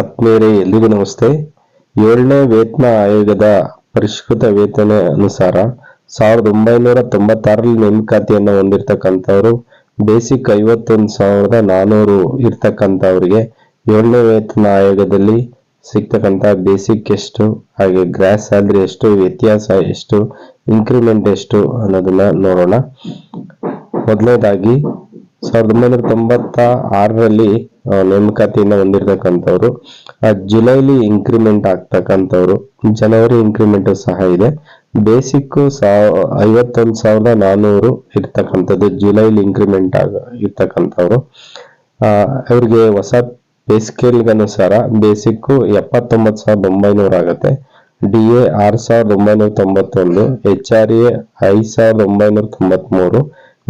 ಆತ್ಮೀಯರೇ ಎಲ್ಲಿಗೂ ನಮಸ್ತೆ. ಏಳನೇ ವೇತನ ಆಯೋಗದ ಪರಿಷ್ಕೃತ ವೇತನ ಅನುಸಾರ ಸಾವಿರದ ಒಂಬೈನೂರ ತೊಂಬತ್ತಾರರಲ್ಲಿ ನೇಮಕಾತಿಯನ್ನು ಹೊಂದಿರತಕ್ಕಂಥವ್ರು, ಬೇಸಿಕ್ ಐವತ್ತೊಂದು ಸಾವಿರದ ನಾನೂರು ಇರ್ತಕ್ಕಂಥವ್ರಿಗೆ ಏಳನೇ ವೇತನ ಆಯೋಗದಲ್ಲಿ ಸಿಗ್ತಕ್ಕಂಥ ಬೇಸಿಕ್ ಎಷ್ಟು, ಹಾಗೆ ಗ್ರಾಸ್ ಸ್ಯಾಲ್ರಿ ಎಷ್ಟು, ವ್ಯತ್ಯಾಸ ಎಷ್ಟು, ಇನ್ಕ್ರಿಮೆಂಟ್ ಎಷ್ಟು ಅನ್ನೋದನ್ನ ನೋಡೋಣ. ಮೊದಲನೇದಾಗಿ, ಸಾವಿರದ ಒಂಬೈನೂರ ತೊಂಬತ್ತ ಆರರಲ್ಲಿ ನೇಮಕಾತಿಯನ್ನು ಹೊಂದಿರತಕ್ಕಂಥವ್ರು ಜುಲೈಲಿ ಇನ್ಕ್ರಿಮೆಂಟ್ ಆಗ್ತಕ್ಕಂಥವ್ರು. ಜನವರಿ ಇನ್ಕ್ರಿಮೆಂಟ್ ಸಹ ಇದೆ. ಬೇಸಿಕ್ ಸಾವ ಐವತ್ತೊಂದು ಸಾವಿರದ ನಾನೂರು ಇರ್ತಕ್ಕಂಥದ್ದು ಜುಲೈಲಿ ಇನ್ಕ್ರಿಮೆಂಟ್ ಆಗ, ಇರ್ತಕ್ಕಂಥವ್ರು. ಅವ್ರಿಗೆ ಹೊಸ ಪೇ ಸ್ಕೇಲ್ಗನುಸಾರ ಅನುಸಾರ ಬೇಸಿಕ್ ಎಪ್ಪತ್ತೊಂಬತ್ತು ಸಾವಿರದ ಒಂಬೈನೂರು ಆಗುತ್ತೆ. ಡಿ ಎ ಆರು ಸಾವಿರದ ಒಂಬೈನೂರ ತೊಂಬತ್ತೊಂದು ಎಚ್ ಆರ್ ಎ ಐದು ಸಾವಿರದ ಒಂಬೈನೂರ ತೊಂಬತ್ಮೂರು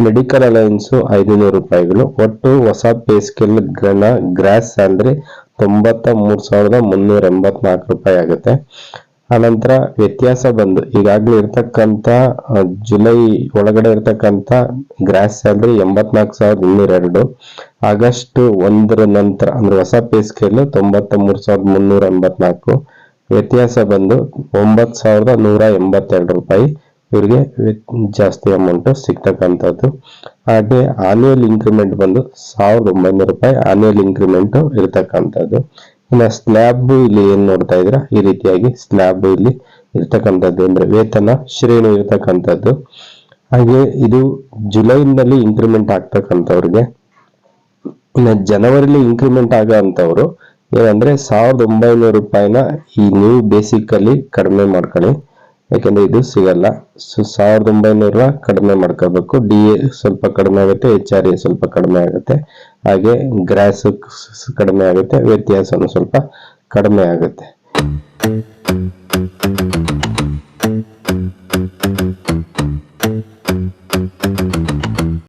ಮೆಡಿಕಲ್ ಅಲಯನ್ಸು ಐದುನೂರು ರೂಪಾಯಿಗಳು. ಒಟ್ಟು ಹೊಸ ಪೇ ಸ್ಕೇಲ್ ಗಣ ಗ್ರಾಸ್ ಸ್ಯಾಲ್ರಿ ತೊಂಬತ್ತ ಮೂರು ಸಾವಿರದ ಮುನ್ನೂರ ಎಂಬತ್ನಾಲ್ಕು ರೂಪಾಯಿ ಆಗುತ್ತೆ. ಆನಂತರ ವ್ಯತ್ಯಾಸ ಬಂದು ಈಗಾಗಲೇ ಇರ್ತಕ್ಕಂಥ ಜುಲೈ ಒಳಗಡೆ ಇರ್ತಕ್ಕಂಥ ಗ್ರಾಸ್ ಸ್ಯಾಲ್ರಿ ಎಂಬತ್ನಾಲ್ಕು ಸಾವಿರದ ಇನ್ನೂರ ಎರಡು. ಆಗಸ್ಟ್ ಒಂದರ ನಂತರ ಅಂದ್ರೆ ಹೊಸ ಪೇ ಸ್ಕೇಲ್ ತೊಂಬತ್ತ ಮೂರು ಸಾವಿರದ ಮುನ್ನೂರ ಎಂಬತ್ನಾಲ್ಕು. ವ್ಯತ್ಯಾಸ ಬಂದು ಒಂಬತ್ತು ಸಾವಿರದ ನೂರ ಎಂಬತ್ತೆರಡು ರೂಪಾಯಿ. ಇವರಿಗೆ ಜಾಸ್ತಿ ಅಮೌಂಟ್ ಸಿಗ್ತಕ್ಕಂಥದ್ದು ಹಾಗೆ ಆನ್ಯುವಲ್ ಇನ್ಕ್ರಿಮೆಂಟ್ ಬಂದು ಸಾವಿರದ ಒಂಬೈನೂರು ರೂಪಾಯಿ ಆನ್ಯುವಲ್ ಇನ್ಕ್ರಿಮೆಂಟ್ ಇರತಕ್ಕಂಥದ್ದು ಇನ್ನು ಸ್ಲ್ಯಾಬ್ ಇಲ್ಲಿ ಏನ್ ನೋಡ್ತಾ ಇದ್ರ ಈ ರೀತಿಯಾಗಿ ಸ್ಲ್ಯಾಬ್ ಇಲ್ಲಿ ಇರ್ತಕ್ಕಂಥದ್ದು ಅಂದ್ರೆ ವೇತನ, ಶ್ರೇಣಿ ಇರ್ತಕ್ಕಂಥದ್ದು ಹಾಗೆ ಇದು ಜುಲೈನಲ್ಲಿ ಇನ್ಕ್ರಿಮೆಂಟ್ ಆಗ್ತಕ್ಕಂಥವ್ರಿಗೆ ಇನ್ನು ಜನವರಿಲಿ ಇನ್ಕ್ರಿಮೆಂಟ್ ಆಗೋ ಅಂತವ್ರು ಏನಂದ್ರೆ ಸಾವಿರದ ಒಂಬೈನೂರು ರೂಪಾಯಿನ ಈ ನ್ಯೂ ಬೇಸಿಕ್ ಅಲ್ಲಿ ಕಡಿಮೆ ಮಾಡ್ಕೊಳ್ಳಿ. ಯಾಕಂದ್ರೆ ಇದು ಸಿಗಲ್ಲ. ಸೊ, ಸಾವಿರದ ಒಂಬೈನೂರ ಕಡಿಮೆ ಮಾಡ್ಕೋಬೇಕು ಡಿ ಎ ಸ್ವಲ್ಪ ಕಡಿಮೆ ಆಗುತ್ತೆ, ಎಚ್ ಆರ್ ಎ ಸ್ವಲ್ಪ ಕಡಿಮೆ ಆಗುತ್ತೆ. ಹಾಗೆ ಗ್ರಾಸ್ ಕಡಿಮೆ ಆಗುತ್ತೆ, ವ್ಯತ್ಯಾಸನು ಸ್ವಲ್ಪ ಕಡಿಮೆ ಆಗುತ್ತೆ.